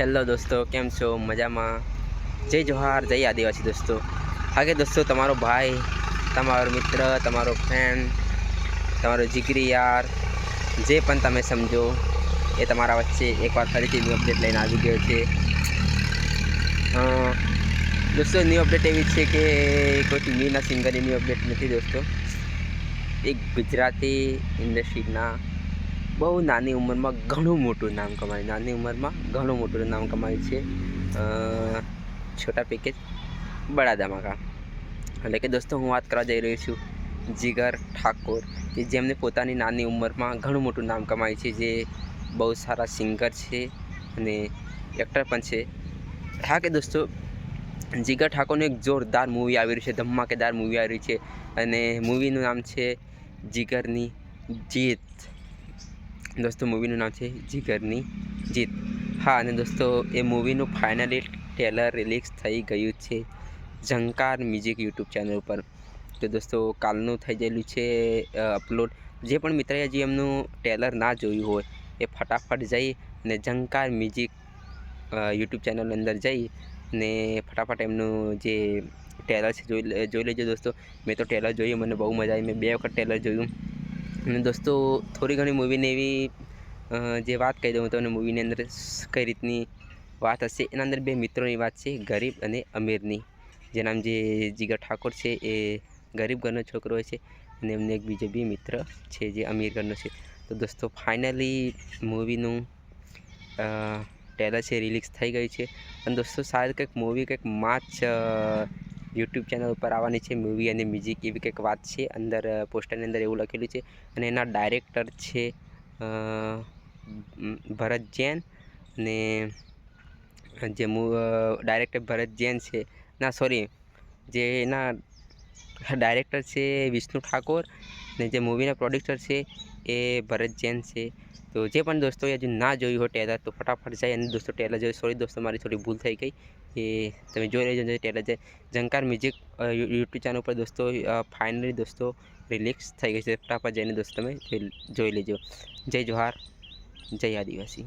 Hello દોસ્તો, કેમ છો? મજામાં? જય જોહાર જય આદિવાસી દોસ્તો. હાગે દોસ્તો, તમારો ભાઈ, તમારો મિત્ર, તમારો ફ્રેન્ડ તમારો જીગરી યાર, જે પણ તમે સમજો, એ તમારા વચ્ચે એકવાર ફરીથી ન્યૂ અપડેટ લઈને આવી ગયો છે. દોસ્તો ન્યૂ અપડેટ એવી છે કે કોઈ મીના સિંગરની ન્યૂ અપડેટ નથી દોસ્તો. એક ગુજરાતી ઇન્ડસ્ટ્રીના બહુ નાની ઉંમરમાં ઘણું મોટું નામ કમાયું. નાની ઉંમરમાં ઘણું મોટું નામ કમાયું છે છોટા પેકેજ બડા ધમાકા એટલે કે દોસ્તો, હું વાત કરવા જઈ રહ્યો છું જીગર ઠાકોર, કે જેમને પોતાની નાની ઉંમરમાં ઘણું મોટું નામ કમાયું છે, જે બહુ સારા સિંગર છે અને એક્ટર પણ છે. હા કે દોસ્તો, જીગર ઠાકોરનું એક જોરદાર મૂવી આવી રહ્યું છે, ધમાકેદાર મૂવી આવી રહ્યું છે. અને મૂવીનું નામ છે જીગરની જીત. દોસ્તો મૂવીનું નામ છે જીગરની જીત. હા, અને દોસ્તો, એ મૂવીનું ફાઇનલી ટ્રેલર રિલીઝ થઈ ગયું છે ઝંકાર મ્યુઝિક યુટ્યુબ ચેનલ ઉપર. તો દોસ્તો, કાલનું થઈ ગયેલું છે અપલોડ જે પણ મિત્રએ હજી એમનું ટ્રેલર ના જોયું હોય, એ ફટાફટ જઈ અને ઝંકાર મ્યુઝિક યુટ્યુબ ચેનલ અંદર જઈ ને ફટાફટ એમનું જે ટ્રેલર છે, જોઈ જોઈ લેજો દોસ્તો. મેં તો ટ્રેલર જોયું, મને બહુ મજા આવી. મેં બે વખત ટ્રેલર જોયું. અને દોસ્તો, થોડી ઘણી મૂવીને એવી જે વાત કહી દઉં તમને મૂવીની અંદર કઈ રીતની વાત હશે, એના અંદર બે મિત્રોની વાત છે, ગરીબ અને અમીરની. જે નામ જે જીગર ઠાકોર છે, એ ગરીબ ઘરનો છોકરો હોય છે અને એમને એક બીજો બી મિત્ર છે જે અમીર ઘરનો છે. તો દોસ્તો ફાઇનલી મૂવીનું ટેલર છે રિલીઝ થઈ ગયું છે. અને દોસ્તો શાયદ કંઈક મૂવી કંઈક માર્ચ યુટ્યુબ ચેનલ ઉપર આવવાની છે મૂવી અને મ્યુઝિક એવી કંઈક વાત છે. અંદર પોસ્ટરની અંદર એવું લખેલું છે. અને એના ડાયરેક્ટર છે ભરત જૈન. અને જે મૂ ડાયરેક્ટર ભરત જૈન છે. ના સોરી જે એના ડાયરેક્ટર છે વિષ્ણુ ઠાકોર. ને જે મૂવીના પ્રોડ્યુસર છે એ ભરત જૈન છે. તો જે પણ દોસ્તો હજુ ના જોયું હોય ટેલર, તો ફટાફટ જાય અને દોસ્તો ટેલર જોયું સોરી દોસ્તો, મારી થોડી ભૂલ થઈ ગઈ. એ તમે જોઈ લેજો ટેલર છે ઝંકાર મ્યુઝિક યુટ્યુબ ચેનલ ઉપર દોસ્તો ફાઇનલી દોસ્તો રિલીક્સ થઈ ગઈ છે. ફટાફટ જઈને દોસ્તો તમે જોઈ લેજો. જય જોહાર, જય આદિવાસી.